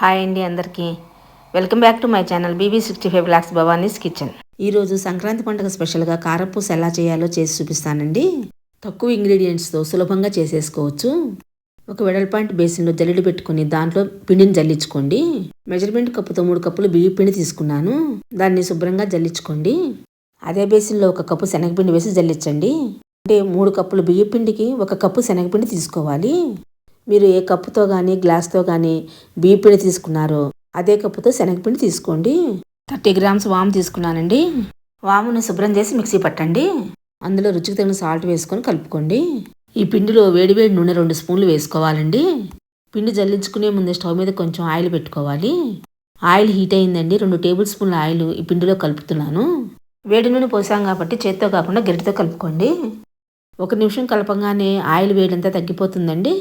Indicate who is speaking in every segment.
Speaker 1: Hi అండి అందరికీ. Welcome back to my channel BB sixty five lakhs Bhavani's kitchen. ఈరోజు సంక్రాంతి పండుగ స్పెషల్గా కారపూస ఎలా చేయాలో చేసి చూపిస్తానండి. తక్కువ ఇంగ్రీడియంట్స్తో సులభంగా చేసేసుకోవచ్చు. ఒక వెడల్పాంటి బేసిన్లో జల్లెడ పెట్టుకుని దాంట్లో పిండిని జల్లించుకోండి. మెజర్మెంట్ కప్పుతో మూడు కప్పులు బియ్య పిండి తీసుకున్నాను. దాన్ని శుభ్రంగా జల్లించుకోండి. అదే బేసిన్లో ఒక కప్పు శనగపిండి వేసి జల్లించండి. అంటే మూడు కప్పులు బియ్య పిండికి ఒక కప్పు శనగపిండి తీసుకోవాలి. మీరు ఏ కప్పుతో కానీ గ్లాస్తో కానీ బియ్య తీసుకున్నారో అదే కప్పుతో శనగపిండి తీసుకోండి. థర్టీ గ్రామ్స్ వాము తీసుకున్నానండి. వాముని శుభ్రం చేసి మిక్సీ పట్టండి. అందులో రుచికి తగిన సాల్ట్ వేసుకొని కలుపుకోండి. ఈ పిండిలో వేడివేడి నూనె రెండు స్పూన్లు వేసుకోవాలండి. పిండి జల్లించుకునే ముందే స్టవ్ మీద కొంచెం ఆయిల్ పెట్టుకోవాలి. ఆయిల్ హీట్ అయిందండి. రెండు టేబుల్ స్పూన్ల ఆయిల్ ఈ పిండిలో కలుపుతున్నాను. వేడి నూనె పోసాం కాబట్టి చేత్తో కాకుండా గరిటతో కలుపుకోండి. ఒక నిమిషం కలపంగానే ఆయిల్ వేడంతా తగ్గిపోతుందండి.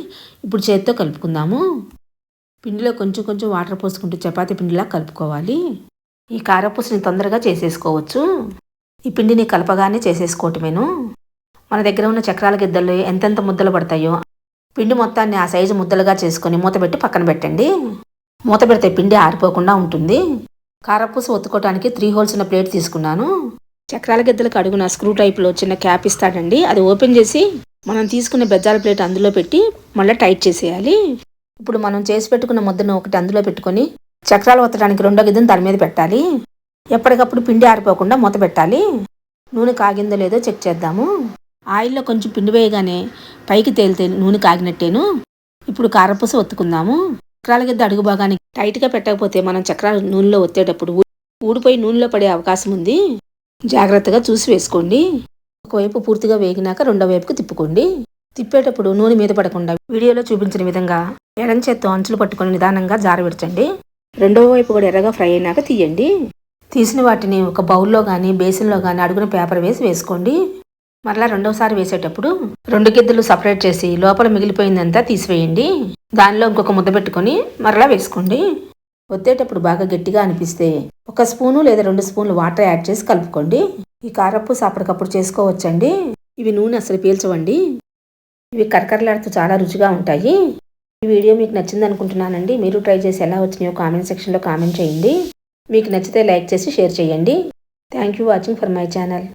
Speaker 1: ఇప్పుడు చేత్తో కలుపుకుందాము. పిండిలో కొంచెం కొంచెం వాటర్ పోసుకుంటూ చపాతీ పిండిలా కలుపుకోవాలి. ఈ కారపూసని తొందరగా చేసేసుకోవచ్చు. ఈ పిండిని కలపగానే చేసేసుకోవటమేను. మన దగ్గర ఉన్న చక్రాల గిద్దలు ఎంతెంత ముద్దలు పడతాయో పిండి మొత్తాన్ని ఆ సైజు ముద్దలుగా చేసుకొని మూత పెట్టి పక్కన పెట్టండి. మూత పెడితే పిండి ఆరిపోకుండా ఉంటుంది. కారపూస ఒత్తుకోవడానికి త్రీ హోల్స్ ఉన్న ప్లేట్ తీసుకున్నాను. చక్రాల గిద్దలకు అడుగున స్క్రూ టైప్లో చిన్న క్యాప్ ఇస్తాడండి. అది ఓపెన్ చేసి మనం తీసుకున్న బెజ్జాల ప్లేట్ అందులో పెట్టి మళ్ళీ టైట్ చేసేయాలి. ఇప్పుడు మనం చేసి పెట్టుకున్న ముద్దను ఒకటి అందులో పెట్టుకొని చక్రాలు ఒత్తడానికి రెండో గిద్దను దాని మీద పెట్టాలి. ఎప్పటికప్పుడు పిండి ఆరిపోకుండా మూత పెట్టాలి. నూనె కాగిందో లేదో చెక్ చేద్దాము. ఆయిల్లో కొంచెం పిండి వేయగానే పైకి తేలితే నూనె కాగినట్టేను. ఇప్పుడు కారపూస ఒత్తుకుందాము. చక్రాల గిద్ద అడుగు భాగానికి టైట్గా పెట్టకపోతే మనం చక్రాలు నూనెలో ఒత్తేటప్పుడు ఊడిపోయి నూనెలో పడే అవకాశం ఉంది. జాగ్రత్తగా చూసి వేసుకోండి. ఒకవైపు పూర్తిగా వేగినాక రెండో వైపుకు తిప్పుకోండి. తిప్పేటప్పుడు నూనె మీద పడకుండా వీడియోలో చూపించిన విధంగా ఎడం చేత్తో అంచులు పట్టుకొని నిదానంగా జారబెడచండి రెండవ వైపు కూడా ఎర్రగా ఫ్రై అయినాక తీయండి. తీసిన వాటిని ఒక బౌల్లో కానీ బేసిన్లో కానీ అడుగున పేపర్ వేసి వేసుకోండి. మరలా రెండోసారి వేసేటప్పుడు రెండు గిద్దలు సపరేట్ చేసి లోపల మిగిలిపోయిందంతా తీసివేయండి. దానిలో ఇంకొక ముద్ద పెట్టుకొని మరలా వేసుకోండి. ఒత్తేటప్పుడు బాగా గట్టిగా అనిపిస్తే ఒక స్పూను లేదా రెండు స్పూన్లు వాటర్ యాడ్ చేసి కలుపుకోండి. ఈ కారపూస అప్పటికప్పుడు చేసుకోవచ్చండి. ఇవి నూనె అసలు పీల్చవండి. ఇవి కరకరలాడుతూ చాలా రుచిగా ఉంటాయి. ఈ వీడియో మీకు నచ్చింది అనుకుంటున్నానండి. మీరు ట్రై చేసి ఎలా వచ్చినాయో కామెంట్ సెక్షన్లో కామెంట్ చేయండి. మీకు నచ్చితే లైక్ చేసి షేర్ చేయండి. Thank you watching for my channel.